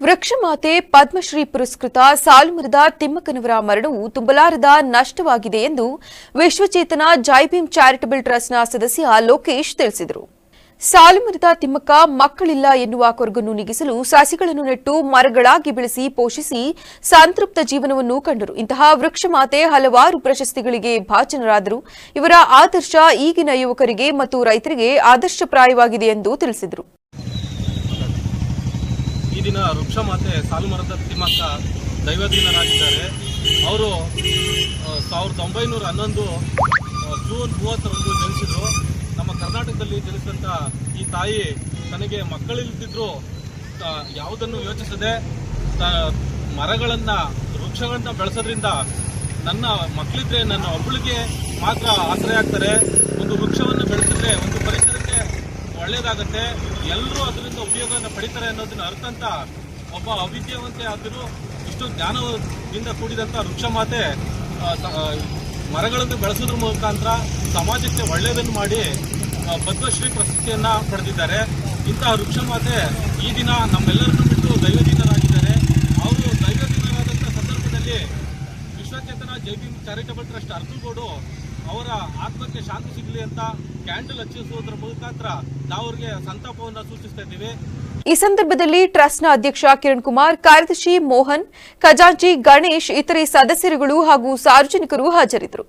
ವೃಕ್ಷಮಾತೆ ಪದ್ಮಶ್ರೀ ಪುರಸ್ಕೃತ ಸಾಲುಮರದ ತಿಮ್ಮಕ್ಕನವರ ಮರಣವು ತುಂಬಲಾರದ ನಷ್ಟವಾಗಿದೆ ಎಂದು ವಿಶ್ವಚೇತನ ಜೈಭೀಮ್ ಚಾರಿಟಬಲ್ ಟ್ರಸ್ಟ್ನ ಸದಸ್ಯ ಲೋಕೇಶ್ ತಿಳಿಸಿದರು. ಸಾಲುಮರದ ತಿಮ್ಮಕ್ಕ ಮಕ್ಕಳಿಲ್ಲ ಎನ್ನುವ ಕೊರಗನ್ನು ನೀಗಿಸಲು ಸಸಿಗಳನ್ನು ನೆಟ್ಟು ಮರಗಳಾಗಿ ಬೆಳೆಸಿ ಪೋಷಿಸಿ ಸಂತೃಪ್ತ ಜೀವನವನ್ನು ಕಂಡರು. ಇಂತಹ ವೃಕ್ಷಮಾತೆ ಹಲವಾರು ಪ್ರಶಸ್ತಿಗಳಿಗೆ ಭಾಜನರಾದರು. ಇವರ ಆದರ್ಶ ಈಗಿನ ಯುವಕರಿಗೆ ಮತ್ತು ರೈತರಿಗೆ ಆದರ್ಶಪ್ರಾಯವಾಗಿದೆ ಎಂದು ತಿಳಿಸಿದರು. ಈ ದಿನ ವೃಕ್ಷ ಮಾತೆ ಸಾಲುಮರದ ತಿಮ್ಮಕ್ಕ ದೈವದೀನರಾಗಿದ್ದಾರೆ ಅವರು ಸಾವಿರದ ಒಂಬೈನೂರ ಹನ್ನೊಂದು ಜೂನ್ ಮೂವತ್ತರಂದು ಜನಿಸಿದ್ರು. ನಮ್ಮ ಕರ್ನಾಟಕದಲ್ಲಿ ಜನಿಸಿದಂಥ ಈ ತಾಯಿ ತನಗೆ ಮಕ್ಕಳಿಲ್ಲದಿದ್ದರೂ ಯಾವುದನ್ನು ಯೋಚಿಸದೆ ಮರಗಳನ್ನು, ವೃಕ್ಷಗಳನ್ನ ಬೆಳೆಸೋದ್ರಿಂದ ನನ್ನ ಮಕ್ಕಳಿದ್ರೆ ನನ್ನ ಒಬ್ಬಳಿಗೆ ಮಾತ್ರ ಆಸರೆ ಆಗ್ತಾರೆ. ಒಂದು ವೃಕ್ಷವನ್ನು ಒಳ್ಳೇದಾಗತ್ತೆ. ಎಲ್ಲರೂ ಅದರಿಂದ ಉಪಯೋಗವನ್ನು ಪಡಿತಾರೆ ಅನ್ನೋದನ್ನ ಅರ್ಥಂತ ಒಬ್ಬ ಅವಿದ್ಯಾವಂತೆ ಆದರೂ ಇಷ್ಟು ಜ್ಞಾನದಿಂದ ಕೂಡಿದಂಥ ವೃಕ್ಷ ಮಾತೆ ಮರಗಳನ್ನು ಬೆಳೆಸೋದ್ರ ಮುಖಾಂತರ ಸಮಾಜಕ್ಕೆ ಒಳ್ಳೆಯದನ್ನು ಮಾಡಿ ಪದ್ಮಶ್ರೀ ಪ್ರಶಸ್ತಿಯನ್ನ ಪಡೆದಿದ್ದಾರೆ. ಇಂತಹ ವೃಕ್ಷ ಮಾತೆ ಈ ದಿನ ನಮ್ಮೆಲ್ಲರನ್ನು ಬಿಟ್ಟು ದೈವದೀನರಾಗಿದ್ದಾರೆ ಅವರು ದೈವದೀನರಾದಂಥ ಸಂದರ್ಭದಲ್ಲಿ ವಿಶ್ವಚೇತನ ಜೈಭೀಮ್ ಚಾರಿಟಬಲ್ ಟ್ರಸ್ಟ್ ಅರ್ಕಲ್ಗೋಡು ಅವರ ಆತ್ಮಕ್ಕೆ ಶಾಂತಿ ಸಿಗಲಿ ಅಂತ ಕ್ಯಾಂಡಲ್ ಹಚ್ಚಿಸುವುದರ ಮುಖಾಂತರ ನಾವು ಅವರಿಗೆ ಸಂತಾಪವನ್ನು ಸೂಚಿಸ್ತಾ ಇದ್ದೀವಿ. ಈ ಸಂದರ್ಭದಲ್ಲಿ ಟ್ರಸ್ಟ್ನ ಅಧ್ಯಕ್ಷ ಕಿರಣ್ ಕುಮಾರ್, ಕಾರ್ಯದರ್ಶಿ ಮೋಹನ್, ಖಜಾಂಚಿ ಗಣೇಶ್, ಇತರೆ ಸದಸ್ಯರುಗಳು ಹಾಗೂ ಸಾರ್ವಜನಿಕರು ಹಾಜರಿದ್ದರು.